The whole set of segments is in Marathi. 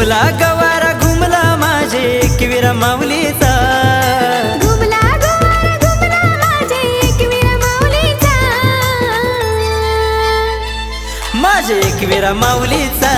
घुमला गवारा घुमला माझे एकविरा माऊलीचा. माझे एकविरा माऊलीचा.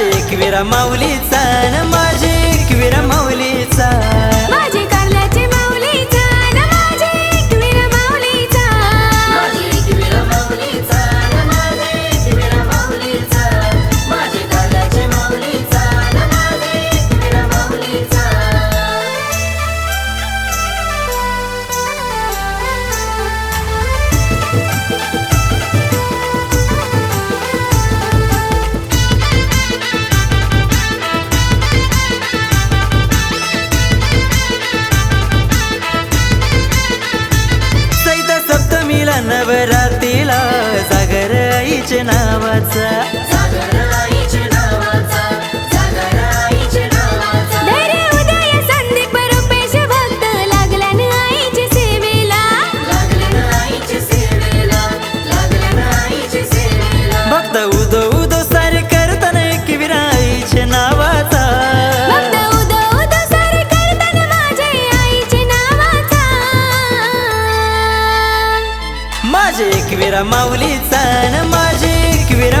माझे एकविरा माऊलीचा मा माझे एकवीरा माऊलीचा न माझे एक विरा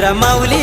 तेरा माऊली